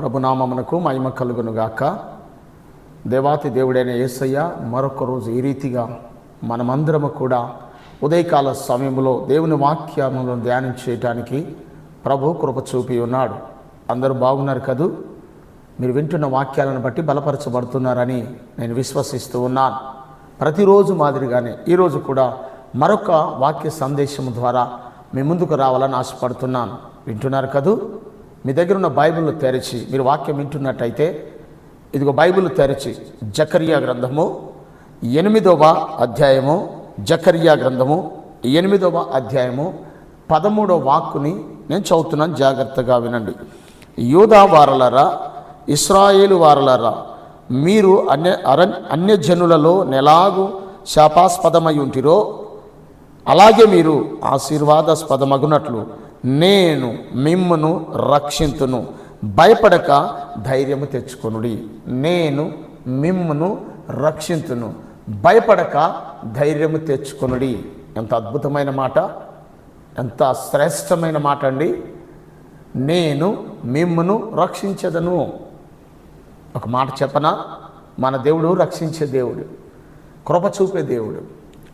ప్రభునామమునకు మహిమ కలుగునుగాక. దేవాతి దేవుడైన యేసయ్య మరొక రోజు ఈ రీతిగా మనమందరము కూడా ఉదయకాల సమయంలో దేవుని వాక్యములను ధ్యానం చేయటానికి ప్రభు కృప చూపి ఉన్నాడు. అందరూ బాగున్నారు కదూ? మీరు వింటున్న వాక్యాలను బట్టి బలపరచబడుతున్నారని నేను విశ్వసిస్తూ ఉన్నాను. ప్రతిరోజు మాదిరిగానే ఈరోజు కూడా మరొక వాక్య సందేశం ద్వారా మీ ముందుకు రావాలని ఆశపడుతున్నాను. వింటున్నారు కదూ? మీ దగ్గర ఉన్న బైబిల్ను తెరచి మీరు వాక్యం వింటున్నట్టయితే ఇదిగో బైబిల్ తెరచి జకరియా గ్రంథము ఎనిమిదవ అధ్యాయము జకరియా గ్రంథము ఎనిమిదవ అధ్యాయము పదమూడవ వాక్కుని నేను చదువుతున్నాను జాగ్రత్తగా వినండి. యూదా వారలరా ఇస్రాయేలు వారలరా మీరు అన్య అర అన్యజనులలో నెలాగు శాపాస్పదమై ఉంటిరో అలాగే మీరు ఆశీర్వాదాస్పదమగునట్లు నేను మిమ్మును రక్షింతును. భయపడక ధైర్యము తెచ్చుకొనుడి. నేను మిమ్మును రక్షింతును. భయపడక ధైర్యము తెచ్చుకొనుడి. ఎంత అద్భుతమైన మాట. ఎంత శ్రేష్టమైన మాట అండి. నేను మిమ్మును రక్షించదను. ఒక మాట చెప్పనా? మన దేవుడు రక్షించే దేవుడు. కృప చూపే దేవుడు.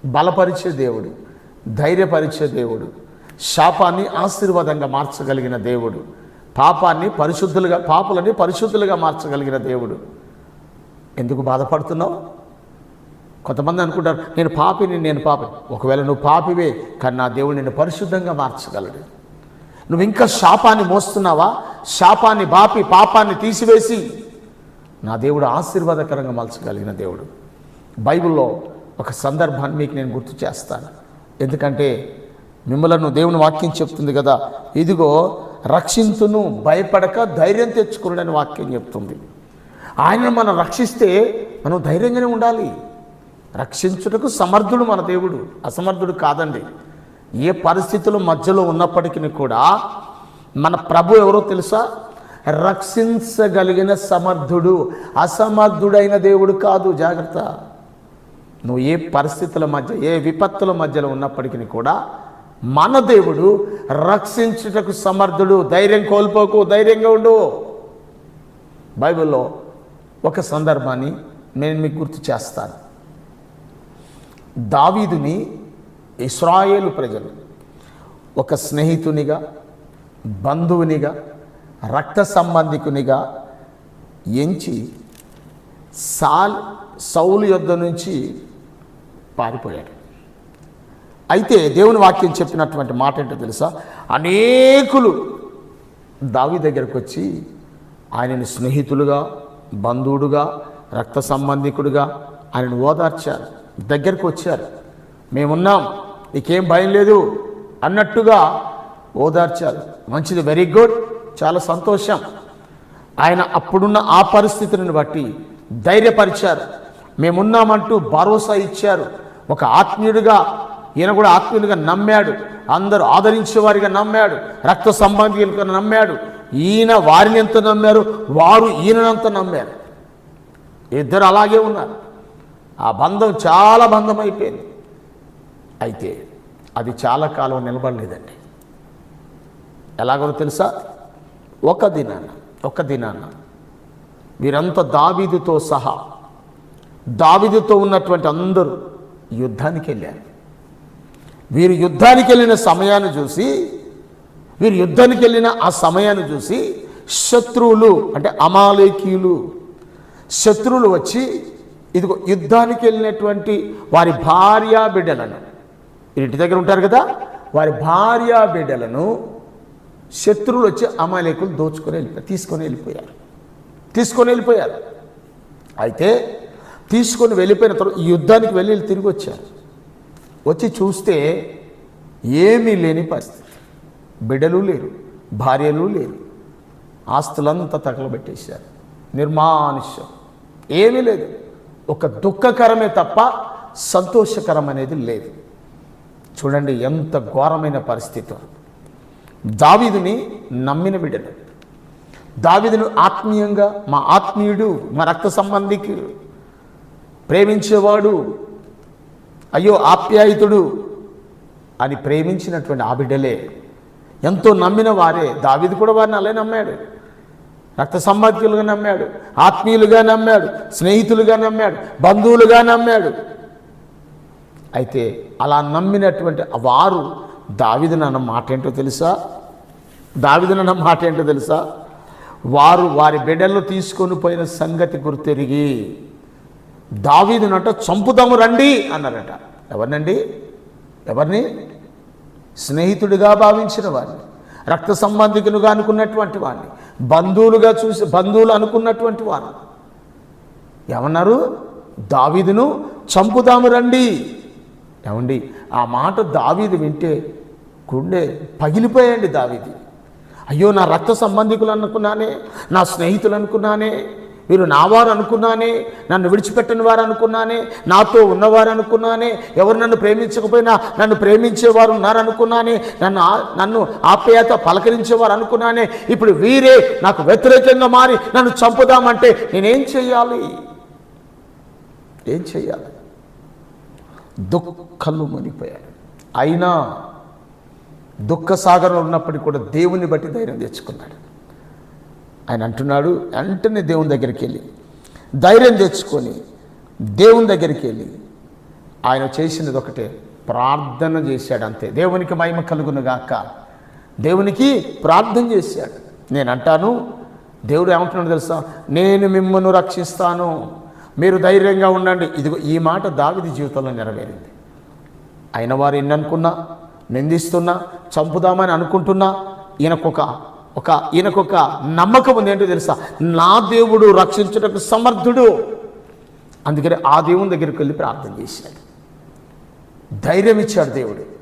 బలపరిచే దేవుడు. ధైర్యపరిచే దేవుడు. శాపాన్ని ఆశీర్వాదంగా మార్చగలిగిన దేవుడు. పాపాన్ని పరిశుద్ధులుగా పాపులని పరిశుద్ధులుగా మార్చగలిగిన దేవుడు. ఎందుకు బాధపడుతున్నావు? కొంతమంది అనుకుంటారు నేను పాపిని నేను పాపి. ఒకవేళ నువ్వు పాపివే కానీ నా దేవుడు నిన్ను పరిశుద్ధంగా మార్చగలడు. నువ్వు ఇంకా శాపాన్ని మోస్తున్నావా? శాపాన్ని బాపి పాపాన్ని తీసివేసి నా దేవుడు ఆశీర్వాదకరంగా మలచగలిగిన దేవుడు. బైబిల్లో ఒక సందర్భాన్ని మీకు నేను గుర్తు చేస్తాను. ఎందుకంటే మిమ్మలను దేవుని వాక్యం చెప్తుంది కదా. ఇదిగో రక్షింతును భయపడక ధైర్యం తెచ్చుకున్నాడని వాక్యం చెప్తుంది. ఆయనను మనం రక్షిస్తే మనం ధైర్యంగానే ఉండాలి. రక్షించుటకు సమర్థుడు మన దేవుడు. అసమర్థుడు కాదండి. ఏ పరిస్థితుల మధ్యలో ఉన్నప్పటికీ కూడా మన ప్రభు ఎవరో తెలుసా? రక్షించగలిగిన సమర్థుడు. అసమర్థుడైన దేవుడు కాదు. జాగ్రత్త. నువ్వు ఏ పరిస్థితుల మధ్య ఏ విపత్తుల మధ్యలో ఉన్నప్పటికీ కూడా మన దేవుడు రక్షించుటకు సమర్థుడు. ధైర్యం కోల్పోకు ధైర్యంగా ఉండు. బైబిల్లో ఒక సందర్భాన్ని నేను మీకు గుర్తు చేస్తాను. దావీదుని ఇస్రాయేలు ప్రజలు ఒక స్నేహితునిగా బంధువునిగా రక్త సంబంధికునిగా ఎంచి సాల్ సౌలు యొద్ద నుంచి పారిపోయాడు. అయితే దేవుని వాక్యం చెప్పినటువంటి మాట ఏంటో తెలుసా? అనేకులు దావి దగ్గరకు వచ్చి ఆయనని స్నేహితులుగా బంధువుడుగా రక్త సంబంధికుడుగా ఆయనను ఓదార్చారు. దగ్గరకు వచ్చారు. మేమున్నాం నీకేం భయం లేదు అన్నట్టుగా ఓదార్చారు. మంచిది వెరీ గుడ్ చాలా సంతోషం. ఆయన అప్పుడున్న ఆ పరిస్థితులను బట్టి ధైర్యపరిచారు. మేమున్నామంటూ భరోసా ఇచ్చారు. ఒక ఆత్మీయుడిగా ఈయన కూడా ఆత్మీయులుగా నమ్మాడు. అందరూ ఆదరించేవారిగా నమ్మాడు. రక్త సంబంధికులుగా నమ్మాడు. ఈయన వారిని ఎంత నమ్మారు? వారు ఈయనంత నమ్మారు. ఇద్దరు అలాగే ఉన్నారు. ఆ బంధం చాలా బంధం అయిపోయింది అయితే అది చాలా కాలం నిలబడలేదండి. ఎలాగో తెలుసా? ఒక దినాన ఒక దినాన వీరంతా దావీదుతో సహా దావీదుతో ఉన్నటువంటి అందరూ యుద్ధానికి వెళ్ళారు వీరు యుద్ధానికి వెళ్ళిన సమయాన్ని చూసి వీరు యుద్ధానికి వెళ్ళిన ఆ సమయాన్ని చూసి శత్రువులు అంటే అమాలేకీయులు శత్రువులు వచ్చి ఇదిగో యుద్ధానికి వెళ్ళినటువంటి వారి భార్యా బిడ్డలను ఇంటి దగ్గర ఉంటారు కదా వారి భార్యా బిడ్డలను శత్రువులు వచ్చి అమాలేకులు దోచుకొని వెళ్ళిపోయారు తీసుకొని వెళ్ళిపోయారు. తీసుకొని వెళ్ళిపోయారు. అయితే తీసుకొని వెళ్ళిపోయిన తర్వాత యుద్ధానికి వెళ్ళి తిరిగి వచ్చారు. వచ్చి చూస్తే ఏమీ లేని పరిస్థితి. బిడ్డలు లేరు భార్యలు లేరు. ఆస్తులంతా తగలబెట్టేశారు. నిర్మానుష్యం. ఏమీ లేదు. ఒక దుఃఖకరమే తప్ప సంతోషకరం అనేది లేదు. చూడండి ఎంత ఘోరమైన పరిస్థితి. దావీదుని నమ్మిన బిడ్డలు. దావీదును ఆత్మీయంగా మా ఆత్మీయుడు మా రక్త సంబంధికి ప్రేమించేవాడు అయ్యో ఆప్యాయుతుడు అని ప్రేమించినటువంటి ఆ బిడ్డలే ఎంతో నమ్మిన వారే. దావిది కూడా వారిని అలా నమ్మాడు. రక్త సంబంధికులుగా నమ్మాడు. ఆత్మీయులుగా నమ్మాడు. స్నేహితులుగా నమ్మాడు. బంధువులుగా నమ్మాడు. అయితే అలా నమ్మినటువంటి వారు దావిదనన్న మాట ఏంటో తెలుసా? దావిదనన్న మాట ఏంటో తెలుసా? వారు వారి బిడ్డలు తీసుకొని పోయిన సంగతి గుర్తెరిగి దావీదునట చంపుదాము రండి అన్నారట. ఎవరినండి? ఎవరిని? స్నేహితుడిగా భావించిన వాడిని రక్త సంబంధికులుగా అనుకున్నటువంటి వాడిని బంధువులుగా చూసి బంధువులు అనుకున్నటువంటి వారు ఏమన్నారు? దావీదును చంపుదాము రండి. ఏమండి? ఆ మాట దావీదు వింటే గుండె పగిలిపోయండి దావీది. అయ్యో నా రక్త సంబంధికులు అనుకున్నానే నా స్నేహితులు అనుకున్నానే వీరు నా వారు అనుకున్నానే నన్ను విడిచిపెట్టని వారు అనుకున్నానే నాతో ఉన్నవారు అనుకున్నానే ఎవరు నన్ను ప్రేమించకపోయినా నన్ను ప్రేమించేవారు ఉన్నారనుకున్నానే నన్ను నన్ను ఆప్యాయత పలకరించేవారు అనుకున్నానే ఇప్పుడు వీరే నాకు వ్యతిరేకంగా మారి నన్ను చంపుదామంటే నేనేం చెయ్యాలి ఏం చెయ్యాలి దుఃఖంలో మునిగిపోయాడు. అయినా దుఃఖ సాగరంలో ఉన్నప్పటికీ కూడా దేవుని బట్టి ధైర్యం తెచ్చుకున్నాడు. ఆయన అంటున్నాడు వెంటనే దేవుని దగ్గరికి వెళ్ళి ధైర్యం తెచ్చుకొని దేవుని దగ్గరికి వెళ్ళి ఆయన చేసినది ఒకటే ప్రార్థన చేశాడు అంతే. దేవునికి మహిమ కలుగునుగాక దేవునికి ప్రార్థన చేశాడు. నేను అంటాను దేవుడు ఏమంటున్నాడు తెలుసా? నేను మిమ్మల్ని రక్షిస్తాను. మీరు ధైర్యంగా ఉండండి. ఇదిగో ఈ మాట దావిది జీవితంలో నెరవేరింది. అయిన వారు ఎన్ని అనుకున్నా నిందిస్తున్నా చంపుదామని అనుకుంటున్నా ఈయనకొక ఒక ఈయనకొక నమ్మకం ఉంది ఏంటో తెలుసా? నా దేవుడు రక్షించుటకు సమర్థుడు. అందుకని ఆ దేవుని దగ్గరికి వెళ్ళి ప్రార్థన చేశాడు. ధైర్యం ఇచ్చాడు దేవుడు.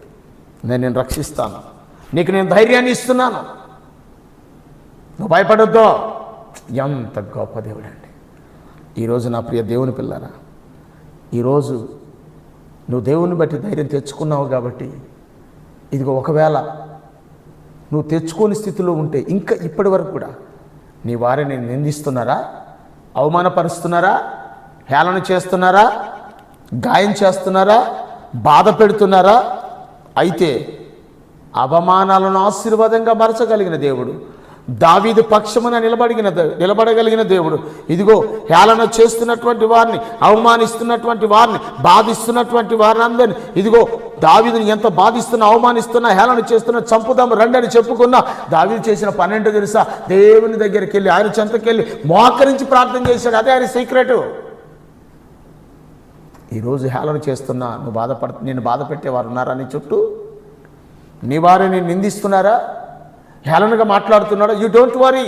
నేను నేను రక్షిస్తాను. నీకు నేను ధైర్యాన్ని ఇస్తున్నాను. నువ్వు భయపడొద్దు. ఎంత గొప్ప దేవుడు అండి ఈరోజు నా ప్రియ దేవుని పిల్లరా ఈరోజు నువ్వు దేవుని బట్టి ధైర్యం తెచ్చుకున్నావు కాబట్టి ఇదిగో ఒకవేళ నువ్వు తెచ్చుకోని స్థితిలో ఉంటే ఇంకా ఇప్పటి వరకు కూడా నీ వారిని నిందిస్తున్నారా? అవమానపరుస్తున్నారా? హేళన చేస్తున్నారా? గాయం చేస్తున్నారా? బాధ పెడుతున్నారా? అయితే అవమానాలను ఆశీర్వాదంగా మరచగలిగిన దేవుడు దావీదు పక్షమున నిలబడిగిన నిలబడగలిగిన దేవుడు. ఇదిగో హేళన చేస్తున్నటువంటి వారిని అవమానిస్తున్నటువంటి వారిని బాధిస్తున్నటువంటి వారిని అందరిని ఇదిగో దావీదుని ఎంత బాధిస్తున్నా అవమానిస్తున్నా హేళన చేస్తున్నా చంపుదాం రండి అని చెప్పుకున్నా దావీదు చేసిన పన్నెండు తెలుసా? దేవుని దగ్గరికి వెళ్ళి ఆయన చెంతకెళ్ళి మోకరించి ప్రార్థన చేశాడు. అదే ఆయన సీక్రెట్. ఈరోజు హేళన చేస్తున్నా నువ్వు బాధపడ నేను బాధ పెట్టేవారు ఉన్నారా నీ చుట్టూ? నీ వారిని నిందిస్తున్నారా? హేళనగా మాట్లాడుతున్నాడో యూ డోంట్ వరీ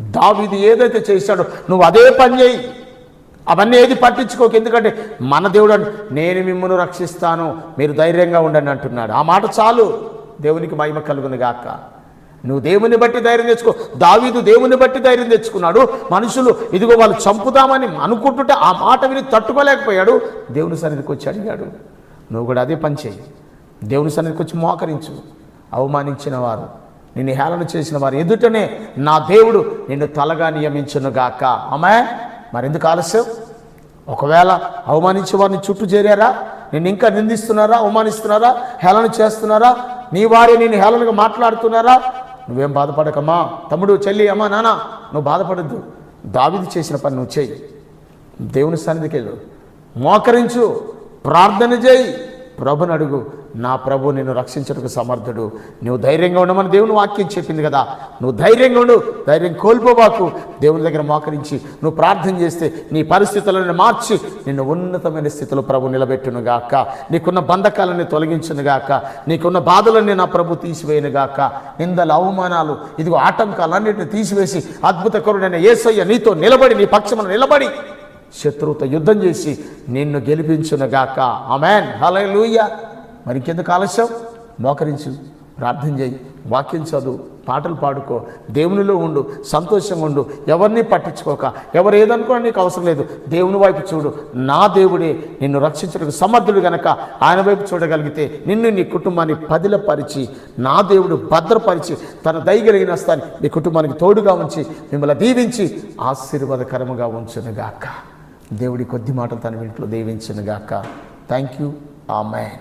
దావిది ఏదైతే చేశాడో నువ్వు అదే పని చేయి. అవన్నీ ఏది పట్టించుకోకు. ఎందుకంటే మన దేవుడు నేను మిమ్మల్ని రక్షిస్తాను. మీరు ధైర్యంగా ఉండండి అంటున్నాడు. ఆ మాట చాలు. దేవునికి మహిమ కలుగును గాక. నువ్వు దేవుని బట్టి ధైర్యం తెచ్చుకో. దావీదు దేవుని బట్టి ధైర్యం తెచ్చుకున్నాడు. మనుషులు ఇదిగో వాళ్ళు చంపుదామని అనుకుంటుంటే ఆ మాట విని తట్టుకోలేకపోయాడు. దేవుని సన్నిధికి వచ్చి అడిగాడు నువ్వు కూడా అదే పని చేయి. దేవుని సన్నిధికి వచ్చి మోకరించు. అవమానించిన వారు నిన్ను హేళన చేసిన వారు ఎదుటనే నా దేవుడు నిన్ను తలగా నియమించును గాక. ఆమె మరెందుకు ఆలస్యం? ఒకవేళ అవమానించే వారిని చుట్టూ చేరారా? నేను ఇంకా నిందిస్తున్నారా? అవమానిస్తున్నారా? హేళన చేస్తున్నారా? నీ వారే నేను హేళనగా మాట్లాడుతున్నారా? నువ్వేం బాధపడకమ్మా. తమ్ముడు చెల్లి అమ్మా నాన్న నువ్వు బాధపడద్దు. దావిది చేసిన పని నువ్వు చేయి. దేవుని సన్నిధికి వెళ్ళు మోకరించు. ప్రార్థన చేయి. ప్రభుని అడుగు. నా ప్రభు నిన్ను రక్షించడానికి సమర్థుడు. నువ్వు ధైర్యంగా ఉండమని దేవుని వాక్యం చెప్పింది కదా. నువ్వు ధైర్యంగా ఉండు. ధైర్యం కోల్పోబాకు. దేవుని దగ్గర మోకరించి నువ్వు ప్రార్థన చేస్తే నీ పరిస్థితులను మార్చి నిన్ను ఉన్నతమైన స్థితిలో ప్రభు నిలబెట్టునుగాక నీకున్న బంధకాలని తొలగించునుగాక నీకున్న బాధలన్నీ నా ప్రభు తీసివేయను గాక. నిందలు అవమానాలు ఇదిగో ఆటంకాలన్నింటిని తీసివేసి అద్భుతకరుడైన యేసయ్య నీతో నిలబడి నీ పక్షమున నిలబడి శత్రువుతో యుద్ధం చేసి నిన్ను గెలిపించునుగాక. ఆమెన్. హల్లెలూయ. లూయ మరికెందుకు ఆలస్యం? మోకరించు ప్రార్థన చేయి. వాక్యం చదువు. పాటలు పాడుకో. దేవునిలో ఉండు. సంతోషంగా ఉండు. ఎవరిని పట్టించుకోక. ఎవరు ఏదనుకోవడం నీకు అవసరం లేదు. దేవుని వైపు చూడు. నా దేవుడే నిన్ను రక్షించడానికి సమర్థుడు గనక ఆయన వైపు చూడగలిగితే నిన్ను నీ కుటుంబాన్ని పదిలపరిచి నా దేవుడు భద్రపరిచి తన దయగలిగిన స్థాన్ని నీ కుటుంబానికి తోడుగా ఉంచి మిమ్మల్ని దీవించి ఆశీర్వాదకరముగా ఉంచునుగాక. దేవుడి కొద్ది మాటలు తన ఇంట్లో దీవించునుగాక. థ్యాంక్ యూ ఆ మ్యాన్